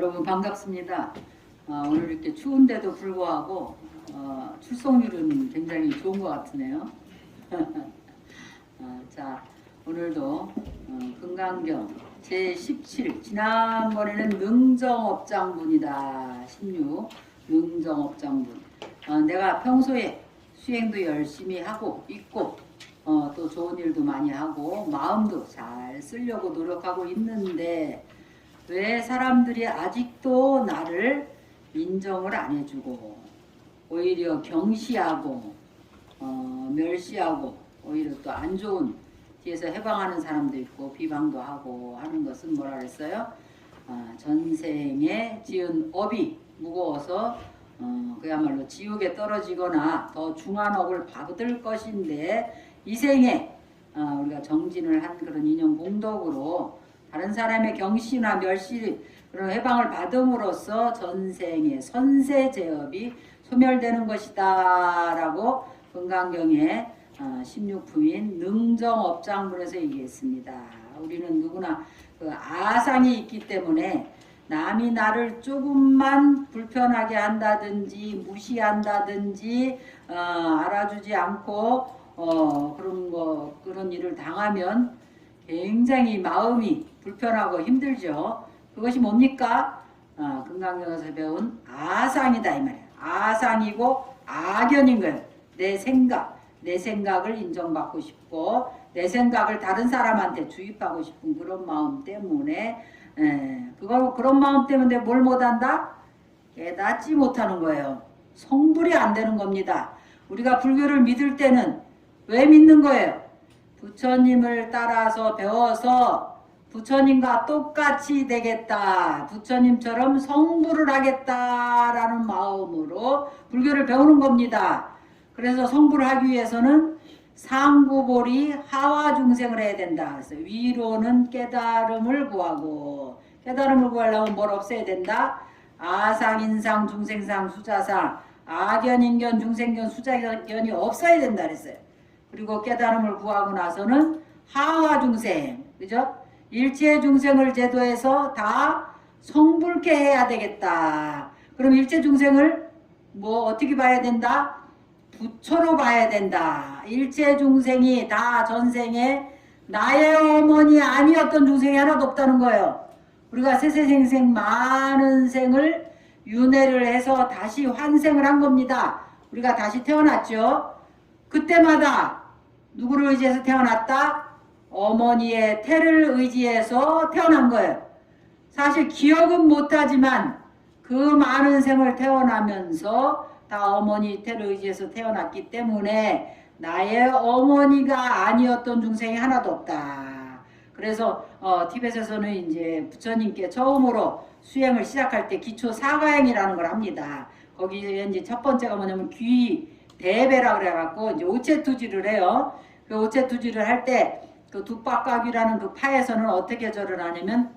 여러분 반갑습니다. 어, 오늘 이렇게 추운데도 불구하고 어, 출석률은 굉장히 좋은 것 같으네요. 어, 자 오늘도 어, 금강경 제17 지난번에는 능정업장분이다 16 능정업장분 어, 내가 평소에 수행도 열심히 하고 있고 어, 또 좋은 일도 많이 하고 마음도 잘 쓰려고 노력하고 있는데 왜 사람들이 아직도 나를 인정을 안 해주고 오히려 경시하고 어, 멸시하고 오히려 또 안 좋은 뒤에서 해방하는 사람도 있고 비방도 하고 하는 것은 뭐라 그랬어요? 아, 전생에 지은 업이 무거워서 어, 그야말로 지옥에 떨어지거나 더 중한 업을 받을 것인데 이 생에 어, 우리가 정진을 한 그런 인연 공덕으로 다른 사람의 경시나 멸시 그런 해방을 받음으로써 전생의 선세 제업이 소멸되는 것이다라고 건강경의 어, 16품인 능정업장문에서 얘기했습니다. 우리는 누구나 그 아상이 있기 때문에 남이 나를 조금만 불편하게 한다든지 무시한다든지 어, 알아주지 않고 어, 그런 거 그런 일을 당하면 굉장히 마음이 불편하고 힘들죠. 그것이 뭡니까? 어, 금강경에서 배운 아상이다 이 말이야. 아상이고 악연인 거예요. 내 생각, 내 생각을 인정받고 싶고 내 생각을 다른 사람한테 주입하고 싶은 그런 마음 때문에 에, 그거 그런 마음 때문에 뭘 못한다? 깨닫지 못하는 거예요. 성불이 안 되는 겁니다. 우리가 불교를 믿을 때는 왜 믿는 거예요? 부처님을 따라서 배워서 부처님과 똑같이 되겠다. 부처님처럼 성불을 하겠다라는 마음으로 불교를 배우는 겁니다. 그래서 성불을 하기 위해서는 상구볼이 하와 중생을 해야 된다. 그래서 위로는 깨달음을 구하고 깨달음을 구하려면 뭘 없애야 된다? 아상, 인상, 중생상, 수자상, 악연, 인견, 중생견, 수자견이 없어야 된다 그랬어요. 그리고 깨달음을 구하고 나서는 하와 중생, 그죠? 일체 중생을 제도해서 다 성불케 해야 되겠다. 그럼 일체 중생을 뭐 어떻게 봐야 된다? 부처로 봐야 된다. 일체 중생이 다 전생에 나의 어머니 아니었던 중생이 하나도 없다는 거예요. 우리가 세세생생 많은 생을 윤회를 해서 다시 환생을 한 겁니다. 우리가 다시 태어났죠. 그때마다 누구를 의지해서 태어났다? 어머니의 태를 의지해서 태어난 거예요. 사실 기억은 못하지만 그 많은 생을 태어나면서 다 어머니 태를 의지해서 태어났기 때문에 나의 어머니가 아니었던 중생이 하나도 없다. 그래서 어, 티벳에서는 이제 부처님께 처음으로 수행을 시작할 때 기초 사가행이라는 걸 합니다. 거기에 이제 첫 번째가 뭐냐면 귀 대배라 그래갖고 이제 오체투지를 해요. 그 오체투지를 할때 그 두박각이라는 그 파에서는 어떻게 절을 하냐면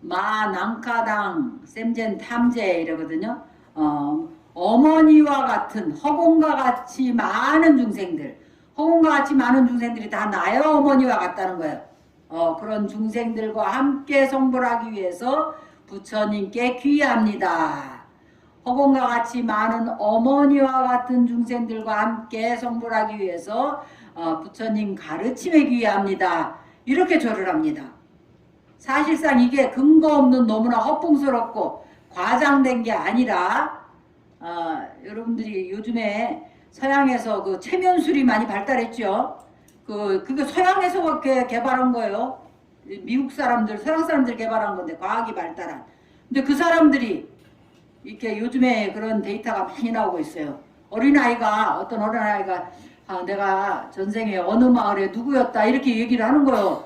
마낭카당 셈젠 탐제 이러거든요. 어, 어머니와 같은 허공과 같이 많은 중생들, 허공과 같이 많은 중생들이 다 나의 어머니와 같다는 거예요. 어, 그런 중생들과 함께 성불하기 위해서 부처님께 귀합니다. 허공과 같이 많은 어머니와 같은 중생들과 함께 성불하기 위해서 어, 부처님 가르침에 귀합니다. 이렇게 절을 합니다. 사실상 이게 근거 없는 너무나 허풍스럽고 과장된 게 아니라 어, 여러분들이 요즘에 서양에서 그 체면술이 많이 발달했죠. 그 그게 서양에서 개발한 거예요. 미국 사람들, 서양 사람들 개발한 건데 과학이 발달한. 근데 그 사람들이 이렇게 요즘에 그런 데이터가 많이 나오고 있어요. 어린아이가 어떤 어린아이가 아, 내가 전생에 어느 마을에 누구였다 이렇게 얘기를 하는 거예요.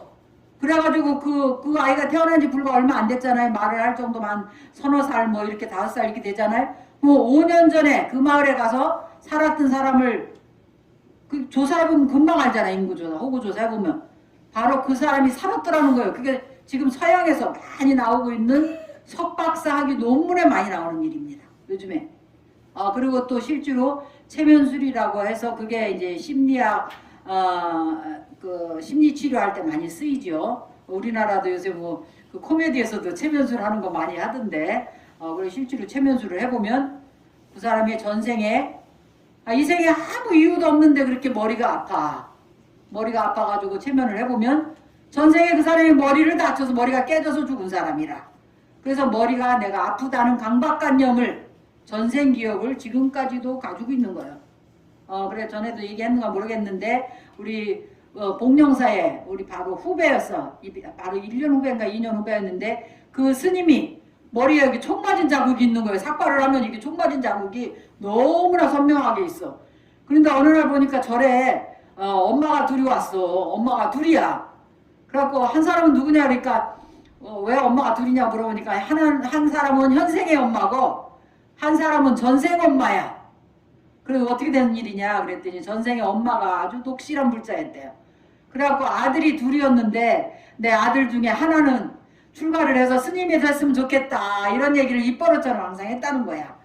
그래가지고 그, 그 아이가 태어난 지 불과 얼마 안 됐잖아요. 말을 할 정도만 서너 살 뭐 이렇게 다섯 살 이렇게 되잖아요. 뭐 5년 전에 그 마을에 가서 살았던 사람을 그 조사해보면 금방 알잖아. 인구조사, 호구조사해보면. 바로 그 사람이 살았더라는 거예요. 그게 지금 서양에서 많이 나오고 있는 석박사 학위 논문에 많이 나오는 일입니다. 요즘에. 어, 그리고 또 실제로 체면술이라고 해서 그게 이제 심리학, 어, 그 심리 치료할 때 많이 쓰이죠. 우리나라도 요새 뭐 그 코미디에서도 체면술 하는 거 많이 하던데 어, 그래 실제로 체면술을 해보면 그 사람의 전생에 아, 이 생에 아무 이유도 없는데 그렇게 머리가 아파 머리가 아파가지고 체면을 해보면 전생에 그 사람이 머리를 다쳐서 머리가 깨져서 죽은 사람이라 그래서 머리가 내가 아프다는 강박관념을 전생 기억을 지금까지도 가지고 있는 거예요. 어 그래 전에도 얘기했는가 모르겠는데 우리 어, 복령사에 우리 바로 후배였어. 이- 바로 1년 후배인가 2년 후배였는데 그 스님이 머리에 여기 총 맞은 자국이 있는 거예요. 삭발을 하면 이게 총 맞은 자국이 너무나 선명하게 있어. 그런데 어느 날 보니까 절에 어, 엄마가 둘이 왔어. 엄마가 둘이야. 그래갖고 한 사람은 누구냐 그러니까 어, 왜 엄마가 둘이냐 물어보니까 한, 한 사람은 현생의 엄마고 한 사람은 전생 엄마야. 그래서 어떻게 된 일이냐 그랬더니 전생의 엄마가 아주 독실한 불자였대요. 그래갖고 아들이 둘이었는데 내 아들 중에 하나는 출가를 해서 스님이 됐으면 좋겠다 이런 얘기를 입버릇처럼 항상 했다는 거야.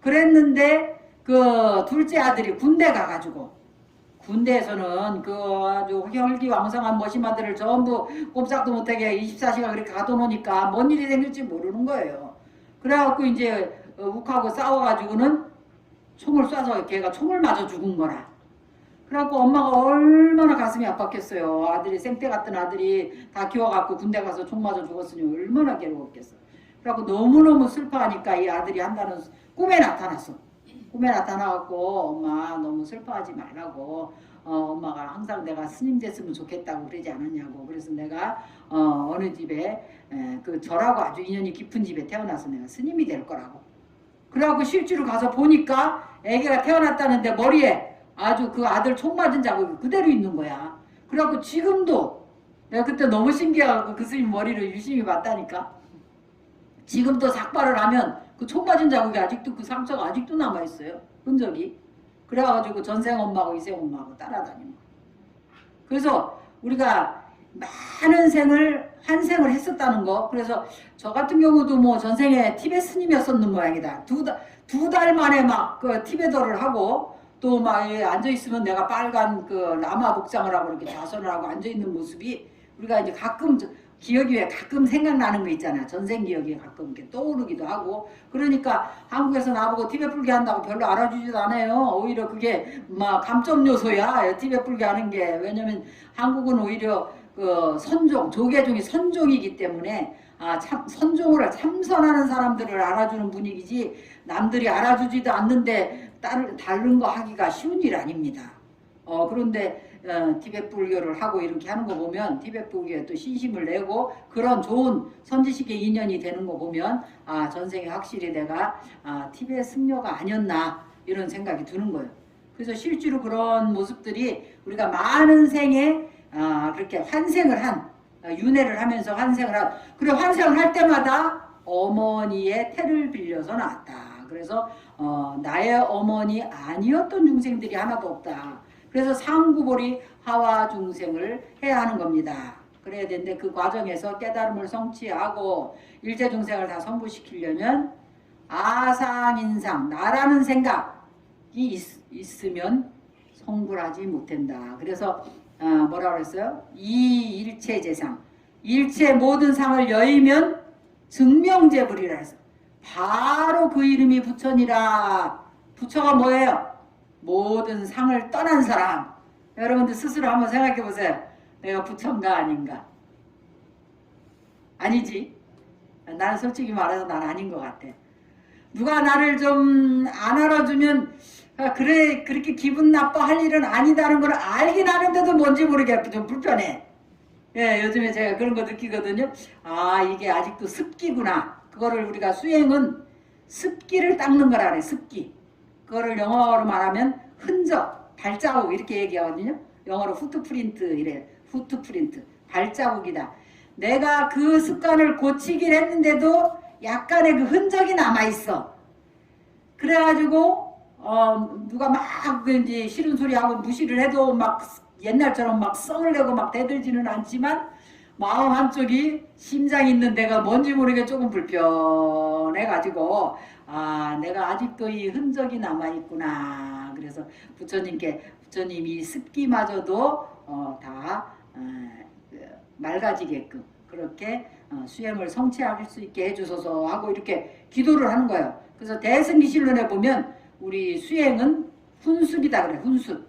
그랬는데 그 둘째 아들이 군대 가가지고 군대에서는 그 아주 혈기왕성한 머시마들을 전부 꼼짝도 못하게 24시간 그렇게 가둬놓으니까 뭔 일이 생길지 모르는 거예요. 그래갖고 이제 어, 욱하고 싸워가지고는 총을 쏴서 걔가 총을 맞아 죽은 거라. 그래갖고 엄마가 얼마나 가슴이 아팠겠어요. 아들이 생태 같은 아들이 다 키워갖고 군대 가서 총 맞아 죽었으니 얼마나 괴로웠겠어. 그래갖고 너무너무 슬퍼하니까 이 아들이 한다는 꿈에 나타났어. 꿈에 나타나갖고 엄마 너무 슬퍼하지 말라고 어, 엄마가 항상 내가 스님 됐으면 좋겠다고 그러지 않았냐고 그래서 내가 어, 어느 집에 에, 그 절하고 아주 인연이 깊은 집에 태어나서 내가 스님이 될 거라고 그래갖고 실제로 가서 보니까 애기가 태어났다는데 머리에 아주 그 아들 총 맞은 자국이 그대로 있는 거야 그래갖고 지금도 내가 그때 너무 신기해갖고 그 스님 머리를 유심히 봤다니까 지금도 삭발을 하면 그 총 맞은 자국이 아직도 그 상처가 아직도 남아 있어요. 흔적이. 그래가지고 전생 엄마하고 이생 엄마하고 따라다니는 거예요. 그래서 우리가 많은 생을 환생을 했었다는 거. 그래서 저 같은 경우도 뭐 전생에 티베 스님이었었는 모양이다. 두달두 달 만에 막 그 티베더를 하고 또 막 앉아 있으면 내가 빨간 그 라마 복장을 하고 이렇게 좌선을 하고 앉아 있는 모습이 우리가 이제 가끔 저- 기억이 왜 가끔 생각나는 거 있잖아. 전생 기억이 가끔 이렇게 떠오르기도 하고. 그러니까 한국에서 나보고 티베 불게 한다고 별로 알아주지도 않아요. 오히려 그게 막 감점 요소야. 티베 불게 하는 게. 왜냐면 한국은 오히려 그 선종, 조계종이 선종이기 때문에 아, 참, 선종을 참선하는 사람들을 알아주는 분위기지 남들이 알아주지도 않는데 다른, 다른 거 하기가 쉬운 일 아닙니다. 어, 그런데 어, 티베트 불교를 하고 이렇게 하는 거 보면 티베트 불교에 또 신심을 내고 그런 좋은 선지식의 인연이 되는 거 보면 아 전생에 확실히 내가 아, 티베트 승려가 아니었나 이런 생각이 드는 거예요. 그래서 실제로 그런 모습들이 우리가 많은 생에 아, 그렇게 환생을 한 아, 윤회를 하면서 환생을 한 그래 환생을 할 때마다 어머니의 태를 빌려서 나왔다. 그래서 어, 나의 어머니 아니었던 중생들이 하나도 없다. 그래서 상구보리 하와 중생을 해야 하는 겁니다. 그래야 되는데 그 과정에서 깨달음을 성취하고 일체 중생을 다 성불시키려면 아상인상 나라는 생각이 있, 으면 성불하지 못한다. 그래서 어, 뭐라 그랬어요? 이 일체 재상 일체 모든 상을 여의면 증명제불이라 해서 바로 그 이름이 부처니라. 부처가 뭐예요? 모든 상을 떠난 사람. 여러분들 스스로 한번 생각해 보세요. 내가 부처인가 아닌가? 아니지. 나는 솔직히 말해서 난 아닌 것 같아. 누가 나를 좀 안 알아주면 아, 그래 그렇게 기분 나빠할 일은 아니다는 걸 알긴 아는데도 뭔지 모르겠고 좀 불편해. 예, 요즘에 제가 그런 거 느끼거든요. 아, 이게 아직도 습기구나. 그거를 우리가 수행은 습기를 닦는 거라 그래, 습기. 그거를 영어로 말하면 흔적, 발자국 이렇게 얘기하거든요. 영어로 후트프린트 이래. 후트프린트. 발자국이다. 내가 그 습관을 고치긴 했는데도 약간의 그 흔적이 남아 있어. 그래가지고 어 누가 막 이제 싫은 소리 하고 무시를 해도 막 옛날처럼 막 성을 내고 막 대들지는 않지만 마음 한쪽이 심장이 있는 데가 뭔지 모르게 조금 불편해 가지고 아 내가 아직도 이 흔적이 남아 있구나 그래서 부처님께 부처님이 습기마저도 어, 그 맑아지게끔 그렇게 어, 수행을 성취할 수 있게 해주소서 하고 이렇게 기도를 하는 거예요. 그래서 대승기실론에 보면 우리 수행은 훈습이다 그래 훈습.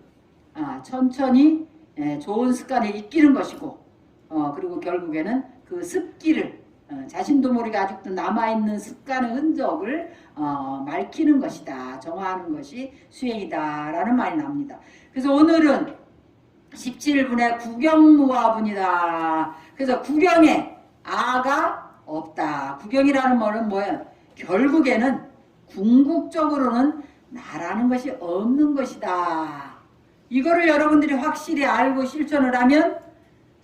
아, 천천히 예, 좋은 습관에 익히는 것이고 어, 그리고 결국에는 그 습기를 어, 자신도 모르게 아직도 남아있는 습관의 흔적을 어, 맑히는 것이다 정화하는 것이 수행이다 라는 말이 나옵니다. 그래서 오늘은 17분의 구경무화분이다. 그래서 구경에 아가 없다. 구경이라는 말은 뭐예요? 결국에는 궁극적으로는 나라는 것이 없는 것이다. 이거를 여러분들이 확실히 알고 실천을 하면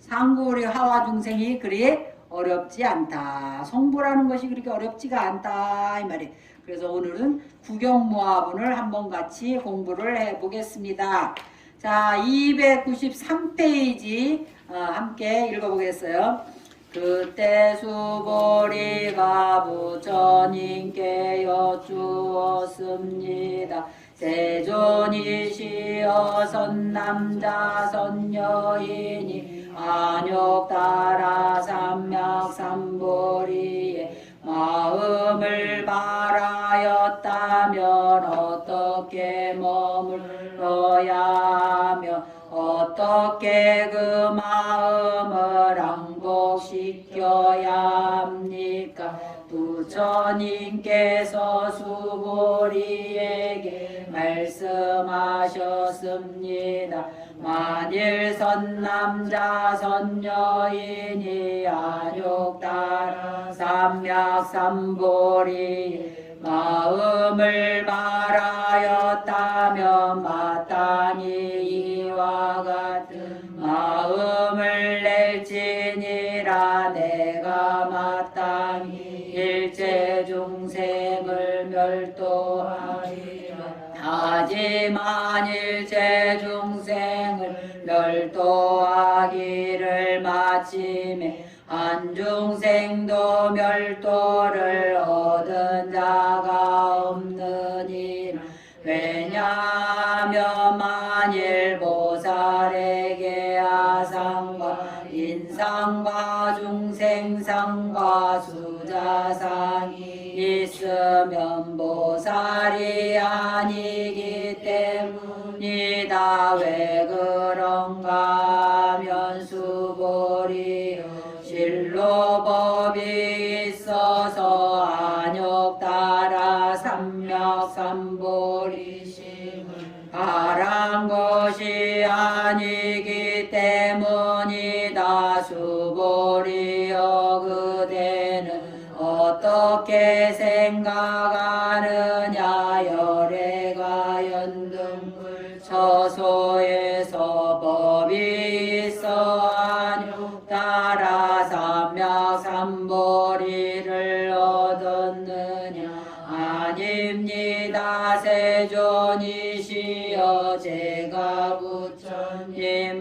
상고리 하와 중생이 그리 어렵지 않다. 성불하는 것이 그렇게 어렵지가 않다 이 말이에요. 그래서 오늘은 구경모화분을 한번 같이 공부를 해보겠습니다. 자, 293페이지 어, 함께 읽어보겠어요. 그때 수보리가 부처님께 여쭈었습니다. 세존이시여 선 남자 선 여인이 안욕 따라 삼맥 삼보리에 마음을 바라였다면 어떻게 머물러야 하며 어떻게 그 마음을 항복시켜야 합니까? 부처님께서 수보리에게 말씀하셨습니다. 만일 선남자 선여인이 안욕 따라 삼맥삼보리 마음을 말하였다면 마땅히 이와 같은 마음을 낼지니라. 내가 마땅히 일체 중생을 멸도하리라. 하지만 일체 중생을 멸도하기를 마침에 한 중생도 멸도를 얻은 자가 없느니라 왜냐하면 만일 보살에게 아상과 인상과 중생상과 수자상이 있으면 보살이 아니기 때문이다. 왜 그런가 하면 수보리요 진로 법이 있어서 안욕 따라 삼맥삼보리심을 바란 것이 아니기 때문이다. 수보리여 그대는 어떻게 생각하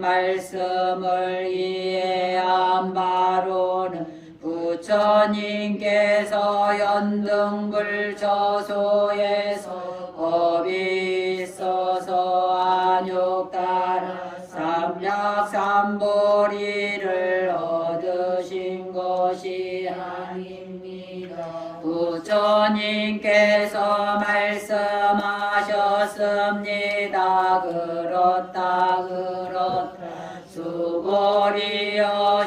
말씀을 이해한 바로는 부처님께서 연등불 저소에서 법이 있어서 안욕 따라 삼약삼보리를 얻으신 것이 아닙니다. 부처님께서 말씀하셨습니다. 그렇다 수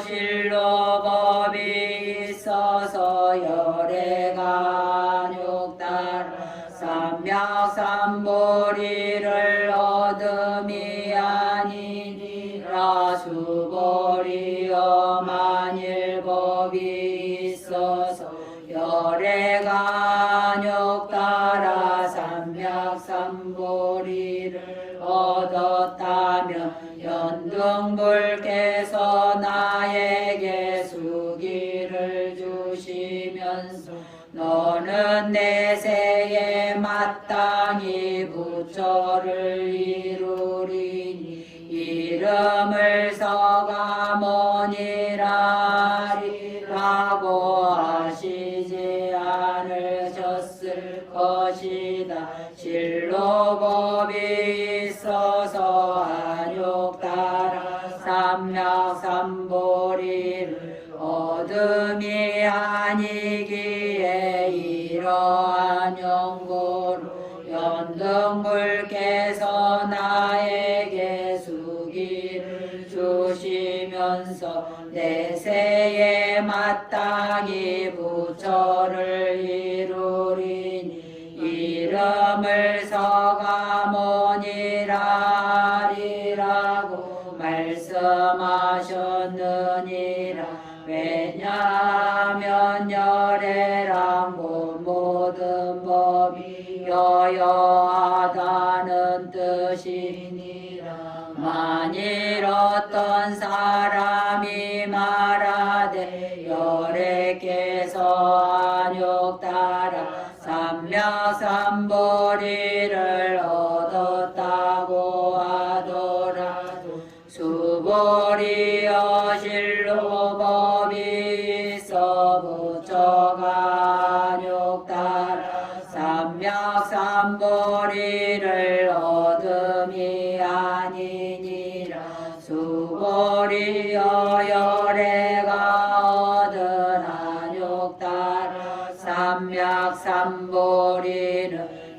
내세에 마땅히 부처를 말씀하셨느니라. 왜냐하면 열애랑 모든 법이 여여하다는 뜻이니라. 만일 어떤 사람이 말하되 열애께서 안욕 따라 삼명삼보리를 삼명삼보리를 얻음이 아니니라. 수보리여 열애가 얻은 안욕 따라 삼약삼보리는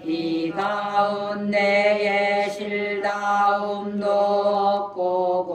이 가운데에 실다움도 없고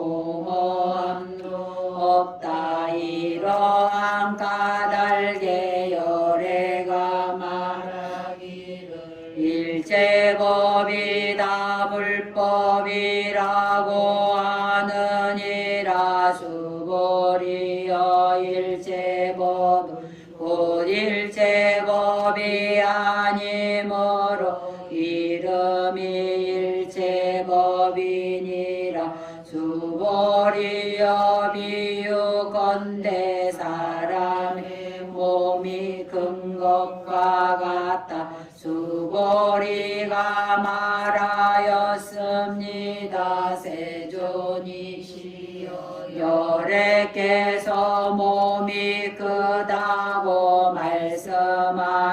세존이시여 열애께서 몸이 크다고 말씀하심이고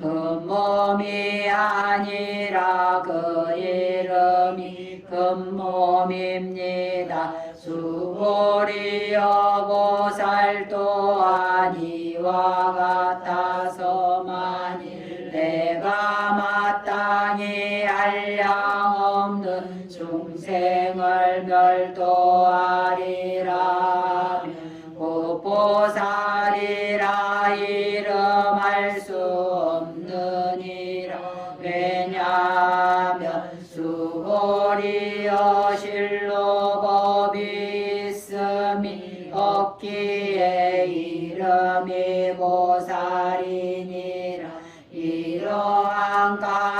그 몸이 아니라 그 이름이 큰 몸입니다. 수보리여 보살 또한 이와 같아서 생을 멸도하리라 곧 보살이라 이름할 수 없느니라. 왜냐하면 수보리여 실로 법이 있음이 없기에 이름이 보살이니라. 이러한 까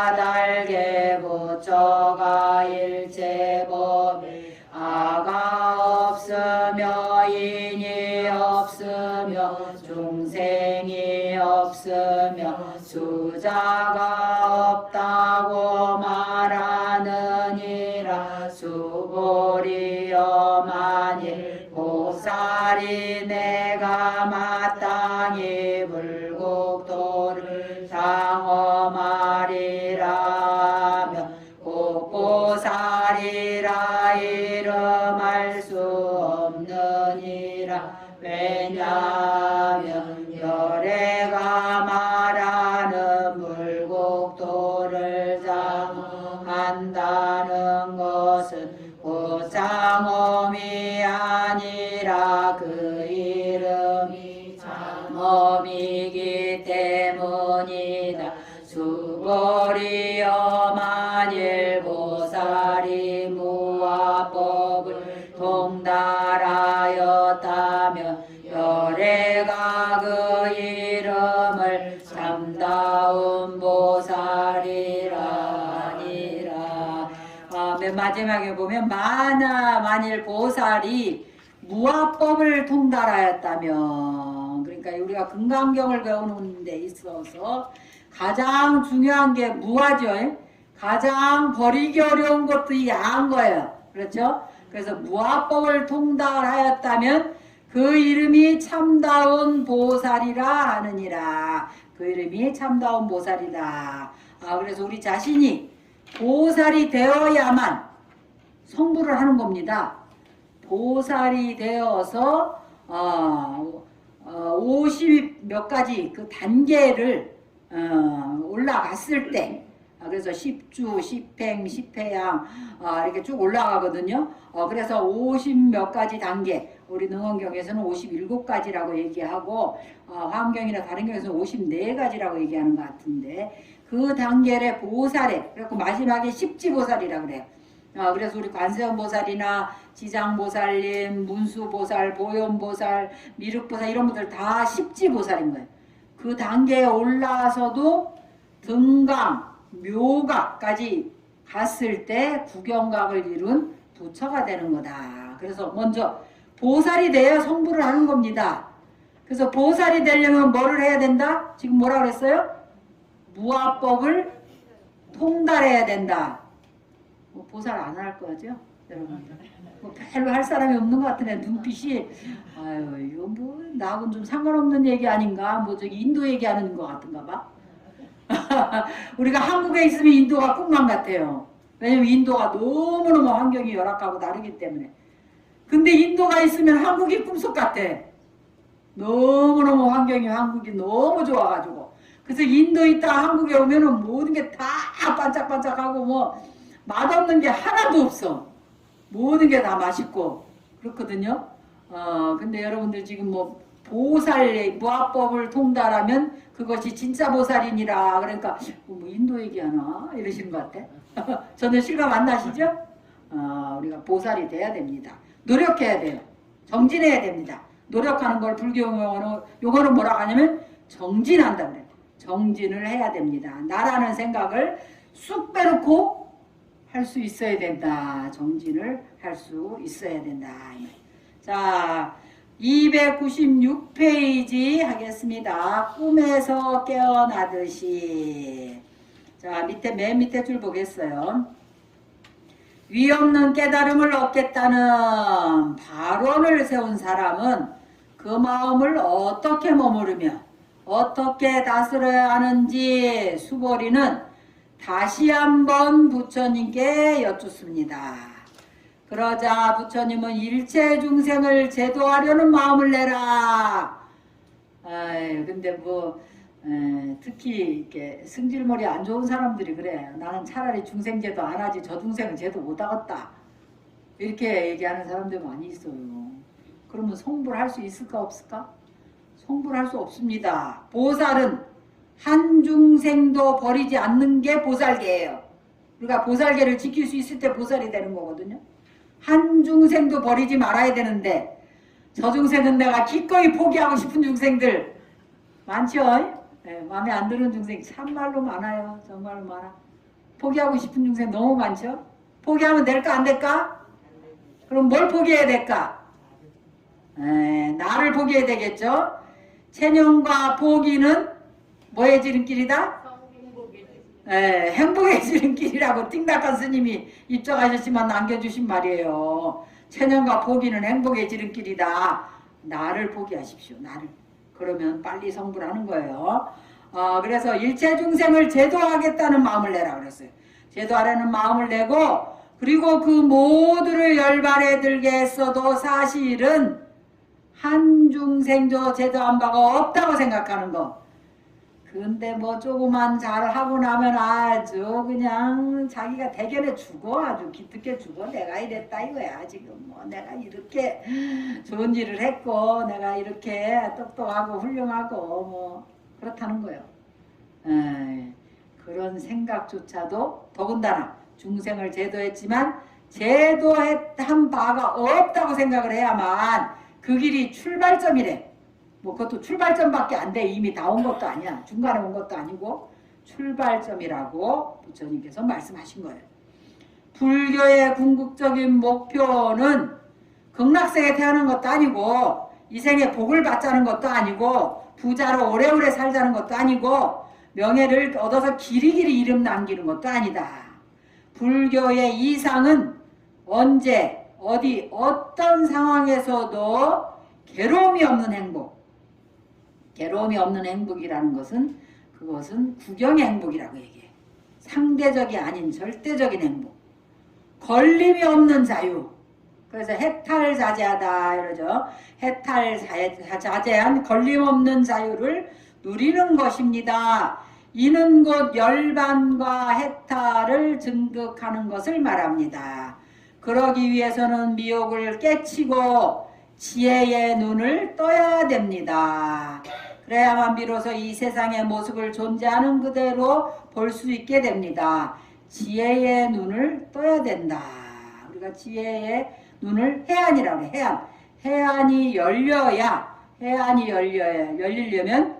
수자가 한다는 것은 고장엄이 아니라 그 마지막에 보면 만하 만일 보살이 무화법을 통달하였다면 그러니까 우리가 금강경을 배우는 데 있어서 가장 중요한 게 무화죠. 가장 버리기 어려운 것도 이 야한 거예요. 그렇죠? 그래서 무화법을 통달하였다면 그 이름이 참다운 보살이라 하느니라. 그 이름이 참다운 보살이다. 아, 그래서 우리 자신이 보살이 되어야만 성불을 하는 겁니다. 보살이 되어서 어, 어, 50몇 가지 그 단계를 어, 올라갔을 때 아, 그래서 10주, 10행, 10회양 아, 이렇게 쭉 올라가거든요. 어, 그래서 50 몇 가지 단계 우리 능원경에서는 57가지라고 얘기하고 어, 화엄경이나 다른 경에서는 54가지라고 얘기하는 것 같은데 그 단계를 보살에 그래고 마지막에 십지보살이라 그래요. 어, 그래서 우리 관세음보살이나 지장보살님, 문수보살, 보현보살, 미륵보살 이런 분들 다 십지보살인 거예요. 그 단계에 올라서도 등강, 묘각까지 갔을 때 구경각을 이룬 부처가 되는 거다. 그래서 먼저 보살이 돼야 성불을 하는 겁니다. 그래서 보살이 되려면 뭐를 해야 된다? 지금 뭐라 그랬어요? 무아법을 통달해야 된다. 뭐 보살 안 할 거죠, 여러분들? 뭐 별로 할 사람이 없는 것 같으네 눈빛이 아유 이거 뭐 나하고는 좀 상관없는 얘기 아닌가? 뭐 저기 인도 얘기하는 것 같은가 봐. 우리가 한국에 있으면 인도가 꿈만 같아요. 왜냐면 인도가 너무너무 환경이 열악하고 다르기 때문에. 근데 인도가 있으면 한국이 꿈속 같아. 너무너무 환경이 한국이 너무 좋아가지고. 그래서 인도 있다 한국에 오면은 모든 게 다 반짝반짝하고 뭐 맛없는 게 하나도 없어. 모든 게 다 맛있고 그렇거든요. 어 근데 여러분들 지금 뭐 보살 무합법을 통달하면 그것이 진짜 보살이니라 그러니까 뭐 인도 얘기하나 이러시는 것 같아. 저는 실감 안 나시죠? 어, 우리가 보살이 돼야 됩니다. 노력해야 돼요. 정진해야 됩니다. 노력하는 걸 불교 용어는 용어는 뭐라고 하냐면 정진한다 그래. 정진을 해야 됩니다. 나라는 생각을 쑥 빼놓고 할 수 있어야 된다. 정진을 할 수 있어야 된다. 자, 296페이지 하겠습니다. 꿈에서 깨어나듯이. 자, 밑에 맨 밑에 줄 보겠어요. 위 없는 깨달음을 얻겠다는 발언을 세운 사람은 그 마음을 어떻게 머무르며 어떻게 다스려야 하는지 수보리는 다시 한번 부처님께 여쭙습니다. 그러자 부처님은 일체 중생을 제도하려는 마음을 내라. 아이, 근데 뭐 에, 특히 이렇게 승질머리 안 좋은 사람들이 그래. 나는 차라리 중생 제도 안 하지. 저 중생은 제도 못 하겠다. 이렇게 얘기하는 사람들 많이 있어요. 그러면 성불할 수 있을까 없을까? 성불할 수 없습니다. 보살은 한 중생도 버리지 않는 게 보살계예요. 우리가 보살계를 지킬 수 있을 때 보살이 되는 거거든요. 한 중생도 버리지 말아야 되는데 저 중생은 내가 기꺼이 포기하고 싶은 중생들 많죠? 네, 마음에 안 드는 중생 참말로 많아요. 정말로 많아. 포기하고 싶은 중생 너무 많죠? 포기하면 될까 안 될까? 그럼 뭘 포기해야 될까? 에, 나를 포기해야 되겠죠? 체념과 포기는 뭐의 지름길이다? 에, 행복의 지름길이라고 띵닥한 스님이 입장하셨지만 남겨주신 말이에요. 체념과 포기는 행복의 지름길이다. 나를 포기하십시오. 나를. 그러면 빨리 성불하는 거예요. 어, 그래서 일체 중생을 제도하겠다는 마음을 내라 그랬어요. 제도하려는 마음을 내고 그리고 그 모두를 열반에 들게 했어도 사실은 한 중생도 제도한 바가 없다고 생각하는 거. 근데 뭐 조그만 잘 하고 나면 아주 그냥 자기가 대견해 죽어 아주 기특해 죽어 내가 이랬다 이거야 지금 뭐 내가 이렇게 좋은 일을 했고 내가 이렇게 똑똑하고 훌륭하고 뭐 그렇다는 거예요. 에이, 그런 생각조차도 더군다나 중생을 제도했지만 제도한 바가 없다고 생각을 해야만 그 길이 출발점이래. 뭐 그것도 출발점밖에 안 돼. 이미 다 온 것도 아니야. 중간에 온 것도 아니고 출발점이라고 부처님께서 말씀하신 거예요. 불교의 궁극적인 목표는 극락세에 태어난 것도 아니고 이 생에 복을 받자는 것도 아니고 부자로 오래오래 살자는 것도 아니고 명예를 얻어서 길이길이 이름 남기는 것도 아니다. 불교의 이상은 언제 어디 어떤 상황에서도 괴로움이 없는 행복 괴로움이 없는 행복이라는 것은 그것은 구경의 행복이라고 얘기해. 상대적이 아닌 절대적인 행복. 걸림이 없는 자유. 그래서 해탈 자제하다 이러죠. 해탈 자- 자제한 걸림없는 자유를 누리는 것입니다. 이는 곧 열반과 해탈을 증득하는 것을 말합니다. 그러기 위해서는 미혹을 깨치고 지혜의 눈을 떠야 됩니다. 그래야만 비로소 이 세상의 모습을 존재하는 그대로 볼 수 있게 됩니다. 지혜의 눈을 떠야 된다. 우리가 지혜의 눈을 해안이라고 해. 해안. 해안이 열려야 해안이 열려야 열리려면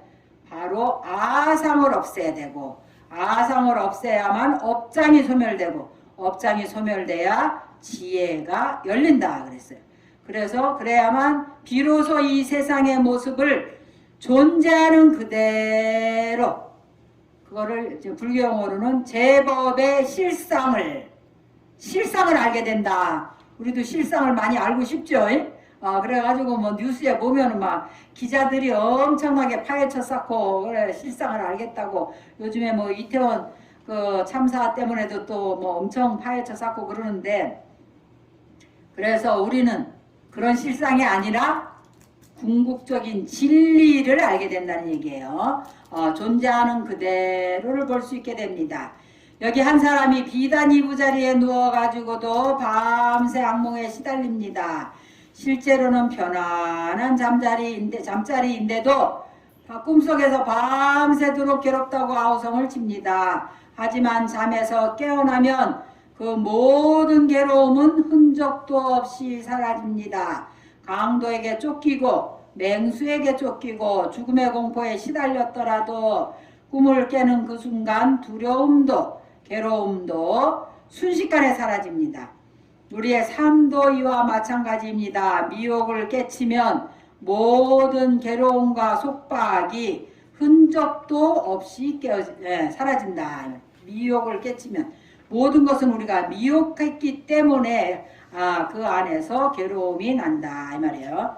바로 아상을 없애야 되고 아상을 없애야만 업장이 소멸되고 업장이 소멸돼야 지혜가 열린다 그랬어요. 그래서 그래야만 비로소 이 세상의 모습을 존재하는 그대로 그거를 불교용어로는 제법의 실상을 실상을 알게 된다. 우리도 실상을 많이 알고 싶죠. 아, 그래가지고 뭐 뉴스에 보면은 막 기자들이 엄청나게 파헤쳐 쌓고 그래 실상을 알겠다고 요즘에 뭐 이태원 그 참사 때문에도 또 뭐 엄청 파헤쳐 쌓고 그러는데 그래서 우리는 그런 실상이 아니라 궁극적인 진리를 알게 된다는 얘기예요. 어, 존재하는 그대로를 볼 수 있게 됩니다. 여기 한 사람이 비단 이부 자리에 누워가지고도 밤새 악몽에 시달립니다. 실제로는 편안한 잠자리인데 잠자리인데도 꿈속에서 밤새도록 괴롭다고 아우성을 칩니다. 하지만 잠에서 깨어나면 그 모든 괴로움은 흔적도 없이 사라집니다. 강도에게 쫓기고 맹수에게 쫓기고 죽음의 공포에 시달렸더라도 꿈을 깨는 그 순간 두려움도 괴로움도 순식간에 사라집니다. 우리의 삶도 이와 마찬가지입니다. 미혹을 깨치면 모든 괴로움과 속박이 흔적도 없이 깨어 예, 사라진다. 미혹을 깨치면 모든 것은 우리가 미혹했기 때문에 아, 그 안에서 괴로움이 난다 이 말이에요.